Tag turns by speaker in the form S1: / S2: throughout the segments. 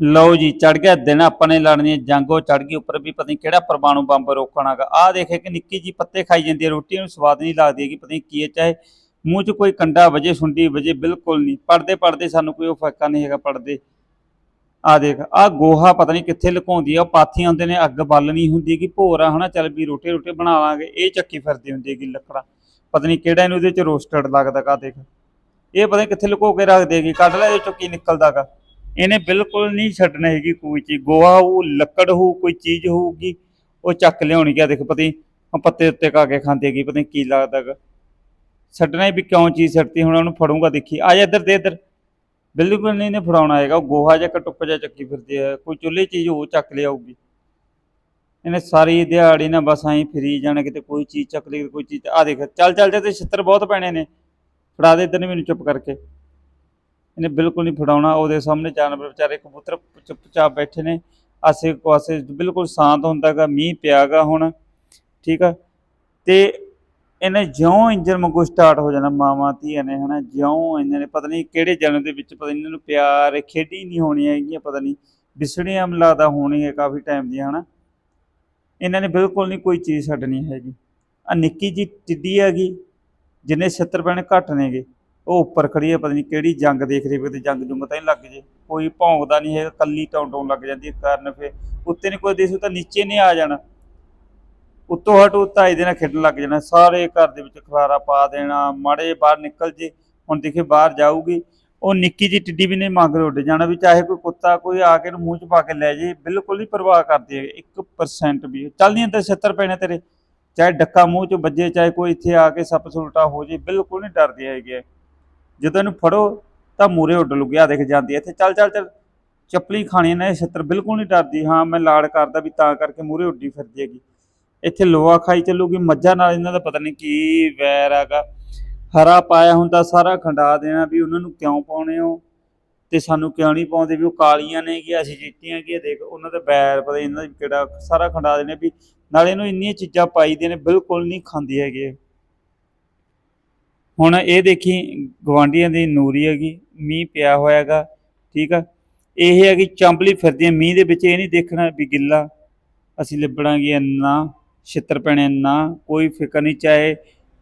S1: ਲਓ ਜੀ ਚੜ ਗਿਆ ਦਿਨ ਆਪਾਂ ਨੇ ਲੜਨੀ ਹੈ, ਜੰਗ ਉਹ ਚੜ ਗਈ, ਉੱਪਰ ਵੀ ਪਤਾ ਨਹੀਂ ਕਿਹੜਾ ਪਰਮਾਣੂ ਬੰਬ ਰੋਕਣਾਗਾ ਆਹ ਦੇਖੇ ਕਿ ਨਿੱਕੀ ਜੀ ਪੱਤੇ ਖਾਈ ਜਾਂਦੀ ਹੈ, ਰੋਟੀ ਨੂੰ ਸਵਾਦ ਨਹੀਂ ਲੱਗਦੀ ਹੈਗੀ, ਪਤਾ ਨਹੀਂ ਕੀ ਹੈ, ਚਾਹੇ ਮੂੰਹ 'ਚ ਕੋਈ ਕੰਡਾ ਵਜੇ, ਸੁੰਡੀ ਵਜੇ, ਬਿਲਕੁਲ ਨਹੀਂ। ਪੜਦੇ ਪੜਦੇ ਸਾਨੂੰ ਕੋਈ ਉਹ ਫਾਕਾ ਨਹੀਂ ਹੈਗਾ ਪੜਦੇ ਆ ਦੇਖ ਆ ਗੋਹਾ ਪਤਾ ਨਹੀਂ ਕਿੱਥੇ ਲੁਕਾਉਂਦੀ ਆ, ਉਹ ਪਾਥੀਆਂ ਹੁੰਦੇ ਨੇ, ਅੱਗ ਬਾਲਣੀ ਹੁੰਦੀ ਹੈ ਕਿ ਭੋਰਾ ਹਨਾ, ਚੱਲ ਵੀ ਰੋਟੀ ਰੋਟੀ ਬਣਾ ਲਾਂਗੇ, ਇਹ ਚੱਕੀ ਫਿਰਦੀ ਹੁੰਦੀ ਹੈਗੀ ਲੱਕੜਾਂ। ਪਤਾ ਨਹੀਂ ਕਿਹੜਾ ਇਹਨੂੰ ਇਹਦੇ 'ਚ ਰੋਸਟਡ ਲੱਗਦਾ ਕਾ ਦੇਖ। ਇਹ ਪਤਾ ਨਹੀਂ ਕਿੱਥੇ ਲੁਕੋ ਕੇ ਰੱਖ ਦੇਗੀ ਕੱਢ ਲੈ ਇਹ ਚੋਂ ਕੀ ਨਿਕਲਦਾਗਾ ਇਹਨੇ ਬਿਲਕੁਲ ਨਹੀਂ ਛੱਡਣਾ ਹੈਗੀ ਕੋਈ ਚੀਜ਼। ਗੋਹਾ ਉਹ ਲੱਕੜ ਹੋਊ, ਕੋਈ ਚੀਜ਼ ਹੋਊਗੀ, ਉਹ ਚੱਕ ਲਿਆਉਣੀ ਕਿਆ ਦੇਖ ਪਤੀ ਪੱਤੇ ਉੱਤੇ ਕਾ ਕੇ ਖਾਂਦੇ ਹੈਗੀ, ਪਤਾ ਨੀ ਕੀ ਲੱਗਦਾਗਾ ਛੱਡਣਾ ਵੀ ਕਿਉਂ ਚੀਜ਼ ਛੱਡਤੀ, ਹੁਣ ਉਹਨੂੰ ਫੜੂੰਗਾ ਦੇਖੀ। ਆ ਜਾ ਇੱਧਰ ਦੇ, ਇੱਧਰ। ਬਿਲਕੁਲ ਨਹੀਂ ਨੇ ਫੜਾਉਣਾ ਹੈਗਾ। ਉਹ ਗੋਹਾ ਜਿਹਾ ਕਟੁੱਪ ਜਿਹਾ ਚੱਕੀ ਫਿਰਦੀ ਹੈ। ਕੋਈ ਚੁੱਲ੍ਹੇ ਚੀਜ਼ ਉਹ ਚੱਕ ਲਿਆਊਗੀ। ਇਹਨੇ ਸਾਰੀ ਦਿਹਾੜੀ ਨਾ ਬਸ ਐਂ ਫਿਰੀ ਜਾਣਾ, ਕਿਤੇ ਕੋਈ ਚੀਜ਼ ਚੱਕ ਲਈ, ਕੋਈ ਚੀਜ਼ ਆ ਦੇਖ, ਚੱਲ ਚੱਲ ਜਾ ਤੇ ਛਿੱਤਰ ਬਹੁਤ ਪੈਣੇ ਨੇ। ਫੜਾ ਦੇ ਇੱਧਰ ਨੂੰ ਮੈਨੂੰ ਚੁੱਪ ਕਰਕੇ। ਇਹਨੇ ਬਿਲਕੁਲ ਨਹੀਂ ਫੜਾਉਣਾ। ਉਹਦੇ ਸਾਹਮਣੇ ਜਾਨਵਰ ਵਿਚਾਰੇ ਕਬੂਤਰ ਚੁੱਪਚਾਪ ਬੈਠੇ ਨੇ। ਆਸੇ ਪਾਸੇ ਬਿਲਕੁਲ ਸ਼ਾਂਤ ਹੁੰਦਾਗਾ ਮੀਂਹ ਪਿਆਗਾ ਹੁਣ, ਠੀਕ ਆ? ਤੇ ਇਹਨੇ ਜਿਉਂ ਇੰਜਨ ਵਾਂਗੂ ਸਟਾਰਟ ਹੋ ਜਾਣਾ, ਮਾਵਾਂ, ਧੀਆਂ ਨੇ, ਹਨਾ? ਜਿਉਂ ਇਹਨਾਂ ਨੇ, ਪਤਾ ਨਹੀਂ ਕਿਹੜੇ ਜਨਮ ਦੇ ਵਿੱਚ, ਪਤਾ ਨੀ ਇਹਨਾਂ ਨੂੰ ਪਿਆਰ ਖੇਡੀ ਨਹੀਂ ਹੋਣੀ ਹੈਗੀਆਂ, ਪਤਾ ਨਹੀਂ। ਵਿਸੜੀਆਂ ਮੈਨੂੰ ਹੋਣੀ ਹੈ ਕਾਫੀ ਟਾਈਮ ਦੀਆਂ, ਹਨਾ? ਇਹਨਾਂ ਨੇ ਬਿਲਕੁਲ ਨਹੀਂ ਕੋਈ ਚੀਜ਼ ਛੱਡਣੀ ਹੈਗੀ। ਆ ਨਿੱਕੀ ਜੀ ਟਿੱਡੀ ਹੈਗੀ ਜਿੰਨੇ 70 ਪੈਣੇ ਘੱਟ ਨੇਗੇ। ਉਹ ਉੱਪਰ ਖੜੀ ਹੈ, ਪਤਾ ਨਹੀਂ ਕਿਹੜੀ ਜੰਗ ਦੇਖ ਰਹੀ ਕਿਤੇ ਜੰਗ ਜੁੰਗ ਤਾਂ ਨਹੀਂ ਲੱਗ ਜੇ। ਕੋਈ ਭੌਂਕਦਾ ਨਹੀਂ ਹੈ ਕੱਲੀ ਟੌਂ ਟੌਂ ਲੱਗ ਜਾਂਦੀ ਹੈ ਕਾਰਨ ਫੇ ਉੱਤੇ ਨਹੀਂ ਕੋਈ ਦੇਸੂ ਤਾਂ ਨੀਚੇ ਨਹੀਂ ਆ ਜਾਣਾ। ਉੱਤੋਂ ਹਟ ਉੱਤਾ ਇਹਦੇ ਨਾਲ ਖੇਡਣ ਲੱਗ ਜਾਣਾ, ਸਾਰੇ ਘਰ ਦੇ ਵਿੱਚ ਖਲਾਰਾ ਪਾ ਦੇਣਾ, ਮਾੜੇ ਬਾਹਰ ਨਿਕਲ ਜੇ, ਹੁਣ ਦੇਖੇ ਬਾਹਰ ਜਾਊਗੀ, ਉਹ ਨਿੱਕੀ ਜੀ ਟਿੱਡੀ ਵੀ ਨਹੀਂ ਮੰਗ ਉੱਡ ਜਾਣਾ ਵੀ, ਚਾਹੇ ਕੋਈ ਕੁੱਤਾ ਕੋਈ ਆ ਕੇ ਮੂੰਹ 'ਚ ਪਾ ਕੇ ਲੈ ਜੇ, ਬਿਲਕੁਲ ਨਹੀਂ ਪਰਵਾਹ ਕਰਦੀ ਹੈ 1% ਵੀ। ਚੱਲ ਨਹੀਂ ਅੰਦਰ 76 ਪੈਣੇ ਤੇਰੇ, ਚਾਹੇ ਡੱਕਾ ਮੂੰਹ 'ਚ ਵੱਜੇ, ਚਾਹੇ ਕੋਈ ਇੱਥੇ ਆ ਕੇ ਸੱਪ ਸੁਲਟਾ ਹੋ ਜੇ, ਬਿਲਕੁਲ ਨਹੀਂ ਡਰਦੀ ਹੈਗੀ। ਇਹ। ਜਦੋਂ ਇਹਨੂੰ ਫੜੋ ਤਾਂ ਮੂਰੇ ਉੱਡ ਲੁਗਿਆ ਦੇਖ ਜਾਂਦੀ ਹੈ। ਇੱਥੇ ਚੱਲ ਚੱਲ ਚੱਲ। ਚੱਪਲੀ ਖਾਣੀ ਨਾ ਇਹ 76 ਬਿਲਕੁਲ ਨਹੀਂ ਡਰਦੀ। ਹਾਂ, ਮੈਂ ਲਾੜ ਕਰਦਾ ਵੀ ਤਾਂ ਕਰਕੇ ਮੂਰੇ ਉੱਡੀ ਫਿਰਦੀ ਹੈਗੀ। ਇੱਥੇ ਲੋਹਾ ਖਾਈ ਚੱਲੂਗੀ, ਮੱਝਾਂ ਨਾਲ ਇਹਨਾਂ ਦਾ ਪਤਾ ਨਹੀਂ ਕੀ ਵੈਰ ਹੈਗਾ। ਹਰਾ ਪਾਇਆ ਹੁੰਦਾ, ਸਾਰਾ ਖੰਡਾ ਦੇਣਾ ਵੀ ਉਹਨਾਂ ਨੂੰ ਕਿਉਂ ਪਾਉਣੇ ਹੋ? ਤੇ ਸਾਨੂੰ ਕਿਉਂ ਨਹੀਂ ਪਾਉਂਦੇ ਵੀ ਉਹ ਕਾਲੀਆਂ ਨੇ ਕਿ, ਅਸੀਂ ਚਿੱਟੀਆਂ ਕੀ? ਦੇਖ, ਉਹਨਾਂ ਦਾ ਬੈਰ ਪਤਾ ਇਹਨਾਂ ਦਾ ਕਿਹੜਾ ਸਾਰਾ ਖੰਡਾ ਦੇਣੇ ਵੀ ਨਾਲੇ ਇਹਨੂੰ ਇੰਨੀਆਂ ਚੀਜ਼ਾਂ ਪਾਈ ਦੇ ਨੇ, ਬਿਲਕੁਲ ਨਹੀਂ ਖਾਂਦੀ ਹੈਗੇ। ਹੁਣ ਇਹ ਦੇਖੀ ਗਵਾਂਡੀਆਂ ਦੀ ਨੂਰੀ ਹੈਗੀ, ਮੀਂਹ ਪਿਆ ਹੋਇਆ ਹੈਗਾ ਠੀਕ ਆ? ਇਹ ਹੈਗੀ ਚੰਬਲੀ ਫਿਰਦੀ ਹੈ ਮੀਂਹ ਦੇ ਵਿੱਚ ਇਹ ਨਹੀਂ ਦੇਖਣਾ ਵੀ ਗਿੱਲਾ, ਅਸੀਂ ਲਿਬੜਾਂਗੇ ਨਾ ਛਿੱਤਰ ਪੈਣੇ ਨਾ ਕੋਈ ਫਿਕਰ ਨਹੀਂ, ਚਾਹੇ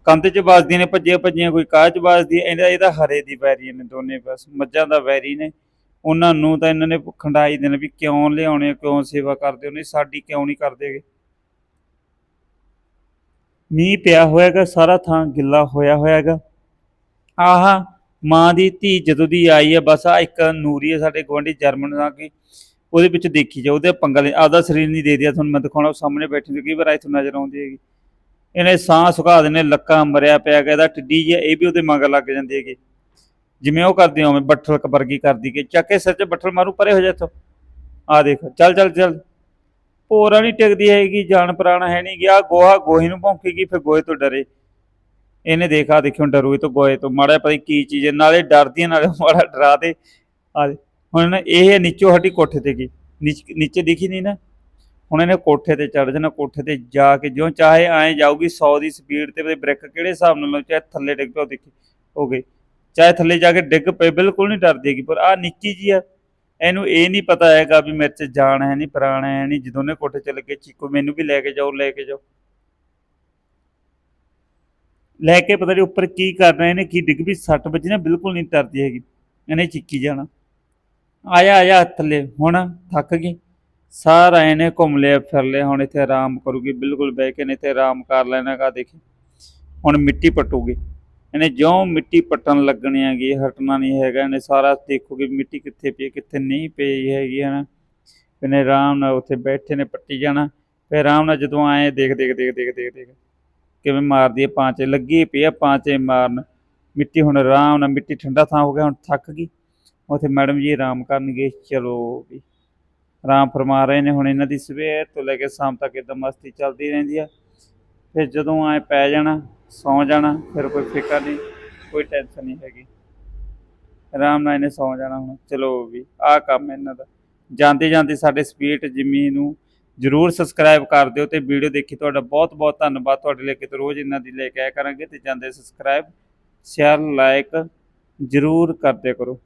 S1: ਕੰਧ 'ਚ ਵੱਜਦੀਆਂ ਨੇ, ਭੱਜੀਆਂ ਭੱਜੀਆਂ, ਕੋਈ ਕਾਹ 'ਚ ਵੱਜਦੀ ਹੈ, ਇਹਦਾ ਇਹਦਾ ਹਰੇ ਦੀ ਵੈਰੀ ਨੇ ਦੋਨੇ ਬਸ, ਮੱਝਾਂ ਦਾ ਵੈਰੀ ਨੇ। ਉਹਨਾਂ ਨੂੰ ਤਾਂ ਇਹਨਾਂ ਨੇ ਖੰਡਾਈ ਦੇਣਾ ਵੀ ਕਿਉਂ ਲਿਆਉਣੇ ਕਿਉਂ ਸੇਵਾ ਕਰਦੇ ਹੋ, ਨਹੀਂ, ਸਾਡੀ ਕਿਉਂ ਨਹੀਂ ਕਰਦੇਗੇ ਮੀਂਹ ਪਿਆ ਹੋਇਆਗਾ, ਸਾਰਾ ਥਾਂ ਗਿੱਲਾ ਹੋਇਆ ਹੋਇਆਗਾ। ਆਹ, ਮਾਂ ਦੀ ਧੀ ਜਦੋਂ ਦੀ ਆਈ ਹੈ ਬਸ ਆ ਇੱਕ ਨੂਰੀ ਹੈ ਸਾਡੇ ਗੁਆਂਢੀ ਜਰਮਨ ਦਾ ਕਿ ਉਹਦੇ ਵਿੱਚ ਦੇਖੀ ਜਾ ਉਹਦੇ ਪੰਗਾ ਲੈ ਆਪਦਾ ਸਰੀਰ ਨਹੀਂ ਦੇ ਦਿਆ ਤੁਹਾਨੂੰ ਮੈਂ ਦਿਖਾਉਣਾ, ਉਹ ਸਾਹਮਣੇ ਬੈਠੀ ਤੇ ਕਈ ਵਾਰ ਇੱਥੋਂ ਨਜ਼ਰ ਆਉਂਦੀ ਹੈਗੀ। ਇਹਨੇ ਸਾਹ ਸੁਕਾ ਦੇਣੇ, ਲੱਕਾਂ ਮਰਿਆ ਪਿਆ ਗਿਆ ਇਹਦਾ ਟਿੱਡੀ ਜਿਹਾ ਇਹ ਵੀ ਉਹਦੇ ਮਗਰ ਲੱਗ ਜਾਂਦੀ ਹੈਗੀ। ਜਿਵੇਂ ਉਹ ਕਰਦੀ ਹੋਵੇਂ ਬੱਠਲ ਕਬਰਗੀ ਕਰਦੀ ਕਿ ਚੱਕ ਕੇ ਸਿਰ 'ਚ ਬੱਠਲ ਮਾਰੂ, ਪਰੇ ਹੋ ਜਾ ਇੱਥੋਂ। ਆ ਦੇਖ, ਚੱਲ ਚੱਲ ਚੱਲ। ਪੋਰਾ ਨਹੀਂ ਟਿਕਦੀ ਹੈਗੀ ਜਾਨ ਪ੍ਰਾਣ ਹੈ ਨਹੀਂ ਗਿਆ ਗੋਹਾ ਗੋਹੇ ਨੂੰ ਭੌਂਕੇਗੀ ਫਿਰ ਗੋਹੇ ਤੋਂ ਡਰੇ। ਇਹਨੇ ਦੇਖਾ ਦੇਖਿਓ ਡਰੂ ਇਹ ਤੋਂ ਗੋਹੇ ਤੋਂ। ਮਾੜਾ ਪਤਾ ਕੀ ਚੀਜ਼ ਹੈ ਨਾਲੇ ਡਰਦੀ ਹੈ, ਨਾਲੇ ਮਾੜਾ ਡਰਾ ਦੇ। ਆ ਦੇ। ਹੁਣ ਇਹ ਹੈ ਨੀਚੋਂ ਹਟੀ ਕੋਠੇ ਤੇ ਗਈ। ਨੀਚ- ਨੀਚੇ ਦਿਖੀ ਨਹੀਂ ਨਾ। ਹੁਣ ਇਹਨੇ ਕੋਠੇ ਤੇ ਚੜ ਜਾਣਾ ਕੋਠੇ ਤੇ ਜਾ ਕੇ ਜਿਉਂ ਚਾਹੇ ਐਂ ਜਾਊਗੀ 100 ਦੀ ਸਪੀਡ ਤੇ ਉਹਦੇ ਬ੍ਰੇਕ ਕਿਹੜੇ ਹਿਸਾਬ ਨਾਲ ਲਾਉ ਚਾਹੇ ਥੱਲੇ ਡਿੱਗ ਪਿਆ ਦੇਖੀ ਹੋ ਗਈ। ਚਾਹੇ ਥੱਲੇ ਜਾ ਕੇ ਡਿੱਗ ਪਏ ਬਿਲਕੁਲ ਨਹੀਂ ਡਰਦੀ ਹੈਗੀ ਪਰ ਆ ਨਿੱਕੀ ਜੀ ਆ। ਇਹਨੂੰ ਇਹ ਨਹੀਂ ਪਤਾ ਹੈਗਾ ਵੀ ਮੇਰੇ 'ਚ ਜਾਨ ਹੈ ਨਹੀਂ, ਪ੍ਰਾਣ ਹੈ ਨਹੀਂ, ਜਦੋਂ ਨੇ ਕੋਠੇ 'ਚ ਲੱਗੇ ਚੀਕੋ ਮੈਨੂੰ ਵੀ ਲੈ ਕੇ ਜਾਓ, ਲੈ ਕੇ ਜਾਓ। ਲੈ ਕੇ ਪਤਾ ਨਹੀਂ ਉੱਪਰ ਕੀ ਕਰਨਾ ਇਹਨੇ ਕੀ ਡਿੱਗ ਵੀ ਸੱਟ ਵੱਜੀ ਨਾ, ਬਿਲਕੁਲ ਨਹੀਂ ਤਰਦੀ ਹੈਗੀ। ਇਹਨੇ ਚੀਕੀ ਜਾਣਾ। ਆਇਆ ਆਇਆ ਥੱਲੇ, ਹੁਣ ਥੱਕ ਗਈ। ਸਾਰਾ ਇਹਨੇ ਘੁੰਮ ਲਿਆ, ਫਿਰ ਲਿਆ, ਹੁਣ ਇੱਥੇ ਆਰਾਮ ਕਰੂਗੀ, ਬਿਲਕੁਲ ਬਹਿ ਕੇ ਨੇ ਇੱਥੇ ਆਰਾਮ ਕਰ ਲੈਣਾ ਕਾ ਦੇਖੀ। ਹੁਣ ਮਿੱਟੀ ਪਟੂਗੀ। ਇਹਨੇ ਜਿਉਂ ਮਿੱਟੀ ਪੱਟਣ ਲੱਗਣੀ ਹੈਗੀ, ਹਟਣਾ ਨਹੀਂ ਹੈਗਾ, ਇਹਨੇ ਸਾਰਾ ਦੇਖੋਗੇ ਵੀ ਮਿੱਟੀ ਕਿੱਥੇ ਪਈ ਕਿੱਥੇ ਨਹੀਂ ਪਈ ਹੈਗੀ, ਹਨਾ। ਇਹਨੇ ਆਰਾਮ ਨਾਲ ਉੱਥੇ ਬੈਠੇ ਨੇ, ਪੱਟੀ ਜਾਣਾ, ਫਿਰ ਆਰਾਮ ਨਾਲ ਜਦੋਂ ਆਏ, ਦੇਖ ਦੇਖ ਦੇਖ ਦੇਖ ਦੇਖ ਦੇਖ, ਕਿਵੇਂ ਮਾਰਦੀ ਹੈ ਪਾਂਚੇ, ਲੱਗੀ ਪਈ ਆ ਪਾਂਚੇ ਮਾਰਨ। ਮਿੱਟੀ ਹੁਣ ਆਰਾਮ ਨਾਲ, ਮਿੱਟੀ ਠੰਡਾ ਥਾਂ ਹੋ ਗਿਆ, ਹੁਣ ਥੱਕ ਗਈ। ਉੱਥੇ ਮੈਡਮ ਜੀ ਆਰਾਮ ਕਰਨਗੇ, ਚਲੋ ਵੀ। ਆਰਾਮ ਫਰਮਾ ਰਹੇ ਨੇ, ਹੁਣ ਇਹਨਾਂ ਦੀ ਸਵੇਰ ਤੋਂ ਲੈ ਕੇ ਸ਼ਾਮ ਤੱਕ ਇਦਾਂ ਮਸਤੀ ਚੱਲਦੀ ਰਹਿੰਦੀ ਆ। ਫਿਰ ਜਦੋਂ ਆਏ ਪੈ ਜਾਣਾ ਸੌਂ ਜਾਣਾ, ਫਿਰ ਕੋਈ ਫਿਕਰ ਨਹੀਂ, ਕੋਈ ਟੈਨਸ਼ਨ ਨਹੀਂ ਹੈਗੀ। ਆਰਾਮ ਨਾਲ ਇਹਨੇ ਸੌਂ ਜਾਣਾ ਹੁਣ, ਚਲੋ ਵੀ, ਆਹ ਕੰਮ ਇਹਨਾਂ ਦਾ। ਜਾਂਦੇ ਜਾਂਦੇ ਸਾਡੇ ਸਪੀਡ ਜਿਮੀ ਨੂੰ ਜਰੂਰ ਸਬਸਕ੍ਰਾਈਬ ਕਰ ਦਿਓ ਤੇ ਵੀਡੀਓ ਦੇਖੀ ਤੁਹਾਡਾ ਬਹੁਤ ਬਹੁਤ ਧੰਨਵਾਦ। ਤੁਹਾਡੇ ਲਈ ਕਿਤੇ ਰੋਜ਼ ਇਹਨਾਂ ਦੀ ਲੈ ਕੇ ਆਇਆ ਕਰਾਂਗੇ ਤੇ ਜਾਂਦੇ ਸਬਸਕ੍ਰਾਈਬ ਸ਼ੇਅਰ ਲਾਈਕ ਜਰੂਰ ਕਰਦੇ ਕਰੋ।